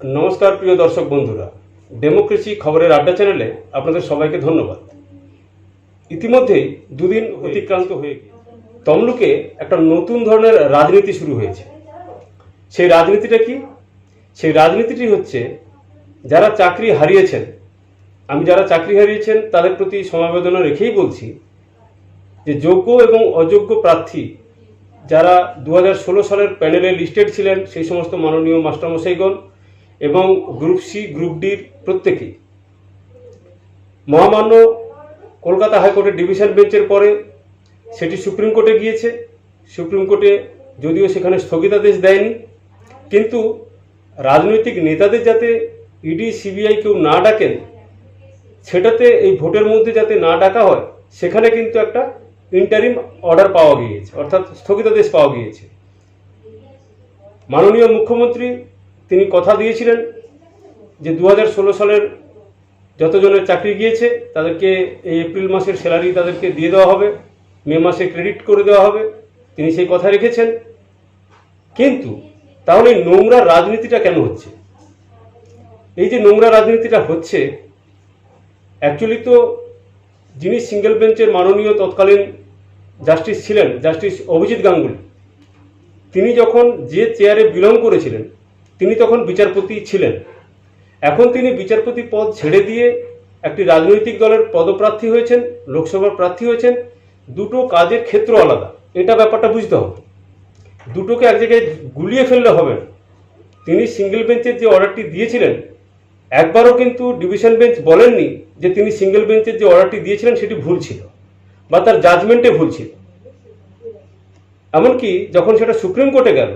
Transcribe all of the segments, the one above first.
নমস্কার, প্রিয় দর্শক বন্ধুরা। ডেমোক্রেসি খবরের আড্ডা চ্যানেলে আপনাদের সবাইকে ধন্যবাদ। ইতিমধ্যেই দুদিন অতিক্রান্ত হয়ে তমলুকে একটা নতুন ধরনের রাজনীতি শুরু হয়েছে। সেই রাজনীতিটা কি? সেই রাজনীতিটি হচ্ছে, যারা চাকরি হারিয়েছেন, আমি যারা চাকরি হারিয়েছেন, তাদের প্রতি সমাবেদনা রেখেই বলছি যে যোগ্য এবং অযোগ্য প্রার্থী যারা দু হাজার ষোলো সালের প্যানেলে লিস্টেড ছিলেন, সেই সমস্ত মাননীয় মাস্টারমশাইগণ এবং গ্রুপ সি, গ্রুপ ডির প্রত্যেকেই। মহামান্য কলকাতা হাইকোর্টের ডিভিশন বেঞ্চের পরে সেটি সুপ্রিম কোর্টে গিয়েছে। সুপ্রিম কোর্টে যদিও সেখানে স্থগিতাদেশ দেয়নি, কিন্তু রাজনৈতিক নেতাদের যাতে ইডি, সিবিআই কেউ না ডাকেন, সেটাতে এই ভোটের মধ্যে যাতে না ডাকা হয়, সেখানে কিন্তু একটা ইন্টারিম অর্ডার পাওয়া গিয়েছে, অর্থাৎ স্থগিতাদেশ পাওয়া গিয়েছে। মাননীয় মুখ্যমন্ত্রী তিনি কথা দিয়েছিলেন যে দু হাজার ষোলো সালের যতজনের চাকরি গিয়েছে, তাদেরকে এই এপ্রিল মাসের স্যালারি তাদেরকে দিয়ে দেওয়া হবে, মে মাসে ক্রেডিট করে দেওয়া হবে। তিনি সেই কথা রেখেছেন। কিন্তু তাহলে এই নোংরা রাজনীতিটা কেন হচ্ছে? এই যে নোংরা রাজনীতিটা হচ্ছে অ্যাকচুয়ালি তো যিনি সিঙ্গেল বেঞ্চের মাননীয় তৎকালীন জাস্টিস ছিলেন জাস্টিস অভিজিৎ গাঙ্গুলি, তিনি যখন যে চেয়ারে বিলং করেছিলেন তিনি তখন বিচারপতি ছিলেন। এখন তিনি বিচারপতি পদ ছেড়ে দিয়ে একটি রাজনৈতিক দলের পদপ্রার্থী হয়েছেন, লোকসভার প্রার্থী হয়েছেন। দুটো কাজের ক্ষেত্র আলাদা। এটা ব্যাপারটা বুঝতে হবে। দুটোকে এক জায়গায় গুলিয়ে ফেললে হবে তিনি সিঙ্গেল বেঞ্চের যে অর্ডারটি দিয়েছিলেন, একবারও কিন্তু ডিভিশন বেঞ্চ বলেননি যে তিনি সিঙ্গেল বেঞ্চের যে অর্ডারটি দিয়েছিলেন সেটি ভুল ছিল বা তার জাজমেন্টে ভুল ছিল। এমনকি যখন সেটা সুপ্রিম কোর্টে গেল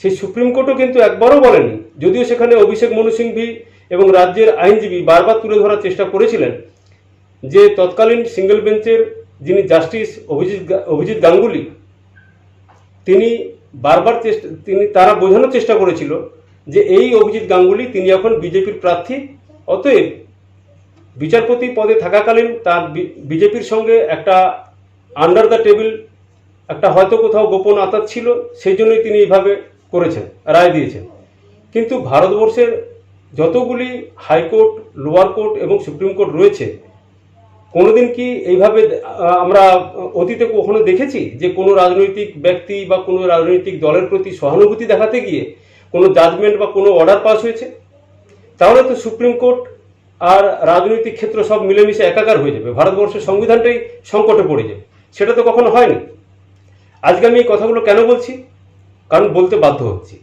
সেই সুপ্রিম কোর্টও কিন্তু একবারও বলেনি। যদিও সেখানে অভিষেক মনু সিংভি এবং রাজ্যের আইনজীবী বারবার তুলে ধরার চেষ্টা করেছিলেন, যে তৎকালীন সিঙ্গেল বেঞ্চের যিনি জাস্টিস অভিজিৎ অভিজিৎ গাঙ্গুলি, তিনি বারবার চেষ্টা, তিনি তারা বোঝানোর চেষ্টা করেছিল যে এই অভিজিৎ গাঙ্গুলি তিনি এখন বিজেপির প্রার্থী, অতএব বিচারপতি পদে থাকাকালীন তার বিজেপির সঙ্গে একটা আন্ডার দ্য টেবিল একটা হয়তো কোথাও গোপন আতাত ছিল, সেই জন্যই তিনি এইভাবে করেছেন, রায় দিয়েছেন। কিন্তু ভারতবর্ষের যতগুলি হাইকোর্ট, লোয়ার কোর্ট এবং সুপ্রিম কোর্ট রয়েছে, কোনোদিন কি এইভাবে আমরা অতীতে কখনো দেখেছি যে কোনো রাজনৈতিক ব্যক্তি বা কোনো রাজনৈতিক দলের প্রতি সহানুভূতি দেখাতে গিয়ে কোনো জাজমেন্ট বা কোনো অর্ডার পাস হয়েছে? তাহলে তো সুপ্রিম কোর্ট আর রাজনৈতিক ক্ষেত্র সব মিলেমিশে একাকার হয়ে যাবে, ভারতবর্ষের সংবিধানটাই সংকটে পড়ে যাবে। সেটা তো কখনো হয়নি। আজকে আমি এই কথাগুলো কেন বলছি? কারণ বলতে বাধ্য হচ্ছি।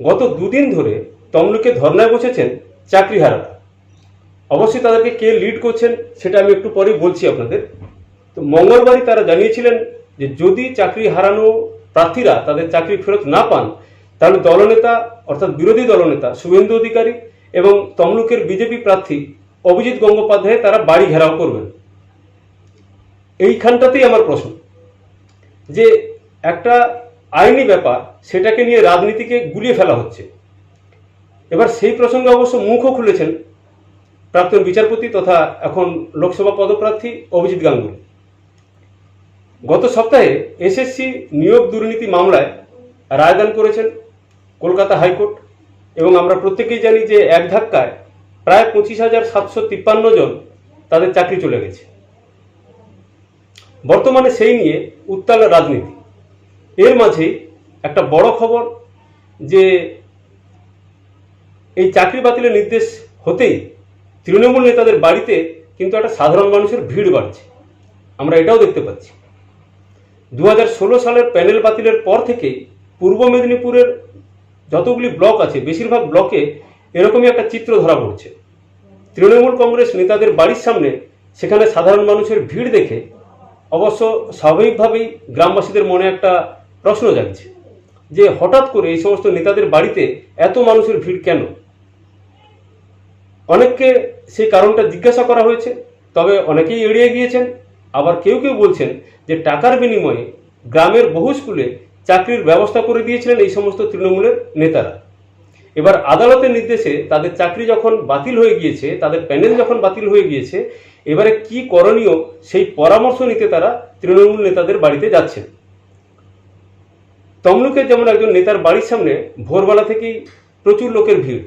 গত দুদিন ধরে তমলুকে ধর্নায় বসেছেন চাকরি চাকরিহারারা। অবশ্যই তাদেরকে কে লিড করছেন সেটা আমি একটু পরেই বলছি আপনাদের। তো মঙ্গলবারই তারা জানিয়েছিলেন যে যদি চাকরি হারানো প্রার্থীরা তাদের চাকরি ফেরত না পান, তাহলে দলনেতা অর্থাৎ বিরোধী দলনেতা শুভেন্দু অধিকারী এবং তমলুকের বিজেপি প্রার্থী অভিজিৎ গঙ্গোপাধ্যায় তারা বাড়ি ঘেরাও করবেন। এইখানটাতেই আমার প্রশ্ন যে একটা আইনি ব্যাপার, সেটাকে নিয়ে রাজনীতিকে গুলিয়ে ফেলা হচ্ছে। এবার সেই প্রসঙ্গে অবশ্য মুখও খুলেছেন প্রাক্তন বিচারপতি তথা এখন লোকসভা পদপ্রার্থী অভিজিৎ গাঙ্গুলি। গত সপ্তাহে এসএসসি নিয়োগ দুর্নীতি মামলায় রায়দান করেছেন কলকাতা হাইকোর্ট এবং আমরা প্রত্যেকেই জানি যে এক ধাক্কায় প্রায় পঁচিশ হাজার সাতশো তিপ্পান্ন জন তাদের চাকরি চলে গেছে। বর্তমানে সেই নিয়ে উত্তাল রাজনীতি। এর মাঝেই একটা বড় খবর যে এই চাকরি বাতিলের নির্দেশ হতেই তৃণমূল নেতাদের বাড়িতে কিন্তু একটা সাধারণ মানুষের ভিড় বাড়ছে। আমরা এটাও দেখতে পাচ্ছি। দু হাজার ষোলো সালের প্যানেল বাতিলের পর থেকে পূর্ব মেদিনীপুরের যতগুলি ব্লক আছে, বেশিরভাগ ব্লকে এরকমই একটা চিত্র ধরা পড়ছে। তৃণমূল কংগ্রেস নেতাদের বাড়ির সামনে সেখানে সাধারণ মানুষের ভিড় দেখে অবশ্য স্বাভাবিকভাবেই গ্রামবাসীদের মনে একটা প্রশ্ন জাগছে যে হঠাৎ করে এই সমস্ত নেতাদের বাড়িতে এত মানুষের ভিড় কেন? অনেককে সেই কারণটা জিজ্ঞাসা করা হয়েছে, তবে অনেকেই এড়িয়ে গিয়েছেন। আবার কেউ কেউ বলছেন যে টাকার বিনিময়ে গ্রামের বহু স্কুলে চাকরির ব্যবস্থা করে দিয়েছিলেন এই সমস্ত তৃণমূলের নেতারা। এবার আদালতের নির্দেশে তাদের চাকরি যখন বাতিল হয়ে গিয়েছে, তাদের প্যানেল যখন বাতিল হয়ে গিয়েছে, এবারে কি করণীয় সেই পরামর্শ নিতে তারা তৃণমূল নেতাদের বাড়িতে যাচ্ছেন? তমলুকের যেমন একজন নেতার বাড়ির সামনে ভোরবেলা থেকেই প্রচুর লোকের ভিড়,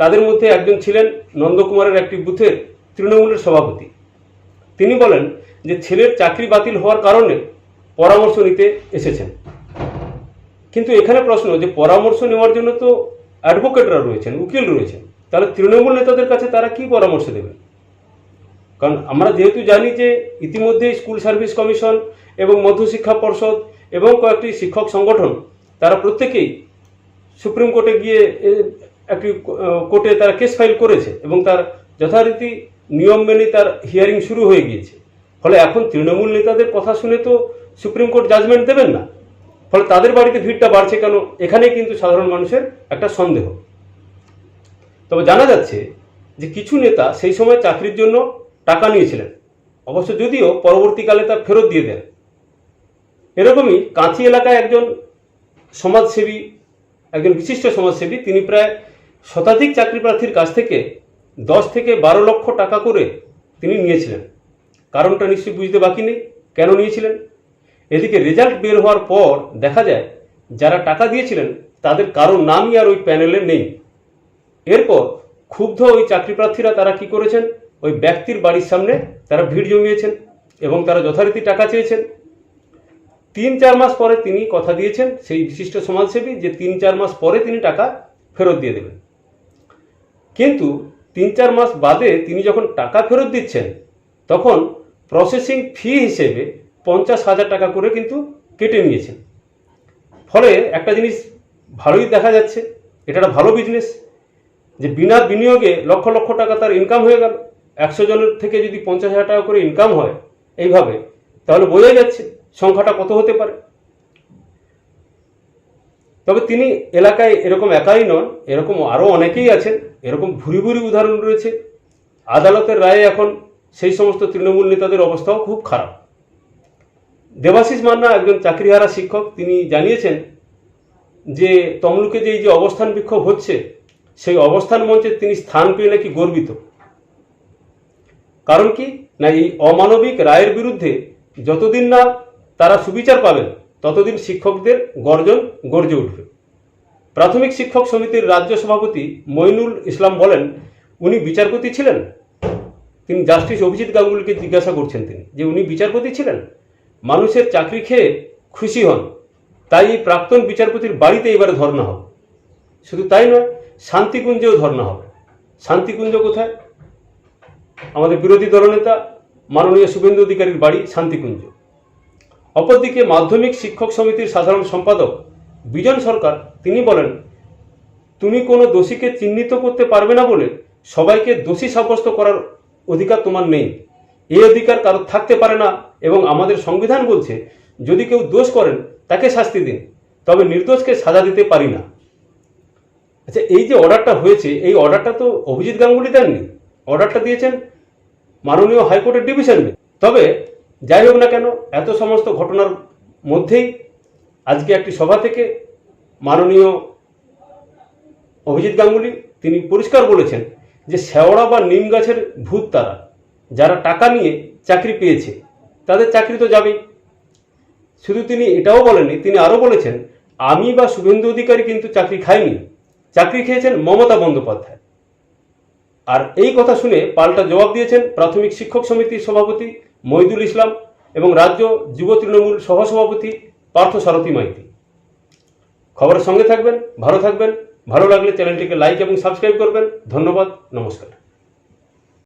তাদের মধ্যে একজন ছিলেন নন্দকুমারের একটি বুথের তৃণমূলের সভাপতি। তিনি বলেন যে ছেলের চাকরি বাতিল হওয়ার কারণে পরামর্শ নিতে এসেছেন। কিন্তু এখানে প্রশ্ন যে পরামর্শ নেওয়ার জন্য তো অ্যাডভোকেটরা রয়েছেন, উকিল রয়েছেন, তাহলে তৃণমূল নেতাদের কাছে তারা কি পরামর্শ দেবেন? কারণ আমরা যেহেতু জানি যে ইতিমধ্যে স্কুল সার্ভিস কমিশন এবং মধ্যশিক্ষা পর্ষদ এবং কয়েকটি শিক্ষক সংগঠন, তারা প্রত্যেকেই সুপ্রিম কোর্টে গিয়ে একটি কোর্টে তারা কেস ফাইল করেছে এবং তার যথারীতি নিয়ম মেনে তার হিয়ারিং শুরু হয়ে গিয়েছে। ফলে এখন তৃণমূল নেতাদের কথা শুনে তো সুপ্রিম কোর্ট জাজমেন্ট দেবেন না। ফলে তাদের বাড়িতে ভিড়টা বাড়ছে কেন? এখানে কিন্তু সাধারণ মানুষের একটা সন্দেহ। তবে জানা যাচ্ছে যে কিছু নেতা সেই সময় চাকরির জন্য টাকা নিয়েছিলেন। অবশ্য যদিও পরবর্তীকালে তা ফেরত দিয়ে দেন। এরকমই কাঁথি এলাকায় একজন সমাজসেবী, একজন বিশিষ্ট সমাজসেবী, তিনি প্রায় শতাধিক চাকরি প্রার্থীর কাছ থেকে দশ থেকে বারো লক্ষ টাকা করে তিনি নিয়েছিলেন। কারণটা নিশ্চয়ই বুঝতে বাকি নেই, কেন নিয়েছিলেন? এদিকে রেজাল্ট বের হওয়ার পর দেখা যায়, যারা টাকা দিয়েছিলেন, তাদের কারও নামই আর ওই প্যানেলে নেই। এরপর ক্ষুব্ধ ওই চাকরি প্রার্থীরা তারা কি করেছেন? ওই ব্যক্তির বাড়ির সামনে তারা ভিড় জমিয়েছেন এবং তারা যথারীতি টাকা চেয়েছেন। তিন চার মাস পরে তিনি কথা দিয়েছেন সেই বিশিষ্ট সমাজসেবী যে তিন চার মাস পরে তিনি টাকা ফেরত দিয়ে দেবেন। কিন্তু তিন চার মাস বাদে তিনি যখন টাকা ফেরত দিচ্ছেন, তখন প্রসেসিং ফি হিসেবে পঞ্চাশ হাজার টাকা করে কিন্তু কেটে নিয়েছেন। ফলে একটা জিনিস ভালোই দেখা যাচ্ছে, এটা একটা ভালো বিজনেস যে বিনা বিনিয়োগে লক্ষ লক্ষ টাকা তার ইনকাম হয়ে গেল। একশো জনের থেকে যদি পঞ্চাশ হাজার টাকা করে ইনকাম হয় এইভাবে, তাহলে বোঝাই যাচ্ছে সংখ্যাটা কত হতে পারে? তবে তিনি এলাকায় এরকম একাই নন, এরকম আরও অনেকেই আছেন, এরকম ভুরি ভুরি উদাহরণ রয়েছে। আদালতের রায়ে এখন সেই সমস্ত তৃণমূল নেতাদের অবস্থাও খুব খারাপ। দেবাশিস মান্না একজন চাকরিহারা শিক্ষক, তিনি জানিয়েছেন যে তমলুকে যে এই যে অবস্থান বিক্ষোভ হচ্ছে, সেই অবস্থান মঞ্চে তিনি স্থান পেয়ে নাকি গর্বিত। কারণ কি? না, এই অমানবিক রায়ের বিরুদ্ধে যতদিন না তারা সুবিচার পাবেন, ততদিন শিক্ষকদের গর্জন গর্জে উঠবে। প্রাথমিক শিক্ষক সমিতির রাজ্য সভাপতি মইনুল ইসলাম বলেন, উনি বিচারপতি ছিলেন? তিনি জাস্টিস অভিজিৎ গাঙ্গুলিকে জিজ্ঞাসা করছেন তিনি, যে উনি বিচারপতি ছিলেন? মানুষের চাকরি খেয়ে খুশি হন, তাই এই প্রাক্তন বিচারপতির বাড়িতে এবারে ধর্ণা হবে। শুধু তাই নয়, শান্তিকুঞ্জেও ধর্ণা হবে। শান্তিকুঞ্জ কোথায়? আমাদের বিরোধী দলনেতা মাননীয় শুভেন্দু অধিকারীর বাড়ি শান্তিকুঞ্জ। অপরদিকে মাধ্যমিক শিক্ষক সমিতির সাধারণ সম্পাদক বিজন সরকার, তিনি বলেন, তুমি কোনো দোষীকে চিহ্নিত করতে পারবে না বলে সবাইকে দোষী সাব্যস্ত করার অধিকার তোমার নেই। এই অধিকার কারোর থাকতে পারে না এবং আমাদের সংবিধান বলছে, যদি কেউ দোষ করেন, তাকে শাস্তি দিন, তবে নির্দোষকে সাজা দিতে পারি না। আচ্ছা এই যে অর্ডারটা হয়েছে, এই অর্ডারটা তো অভিজিৎ গাঙ্গুলি দেননি। অর্ডারটা দিয়েছেন মাননীয় হাইকোর্টের ডিভিশন তবে যাই হোক না কেন, এত সমস্ত ঘটনার মধ্যেই আজকে একটি সভা থেকে মাননীয় অভিজিৎ গাঙ্গুলি তিনি পরিষ্কার বলেছেন যে শেওড়া বা নিম গাছের ভূত তারা, যারা টাকা নিয়ে চাকরি পেয়েছে, তাদের চাকরি তো যাবেই। শুধু তিনি এটাও বলেননি, তিনি আরও বলেছেন, আমি বা শুভেন্দু অধিকারী কিন্তু চাকরি খাইনি। চাকরি খেয়েছেন মমতা বন্দ্যোপাধ্যায়। আর এই কথা শুনে পাল্টা জবাব দিয়েছেন প্রাথমিক শিক্ষক সমিতির সভাপতি মইদুল ইসলাম এবং রাজ্য যুব তৃণমূল সহসভাপতি পার্থ সারথী মাইতি। খবরের সঙ্গে থাকবেন, ভালো থাকবেন, ভালো লাগলে চ্যানেলটিকে লাইক এবং সাবস্ক্রাইব করবেন। ধন্যবাদ, নমস্কার।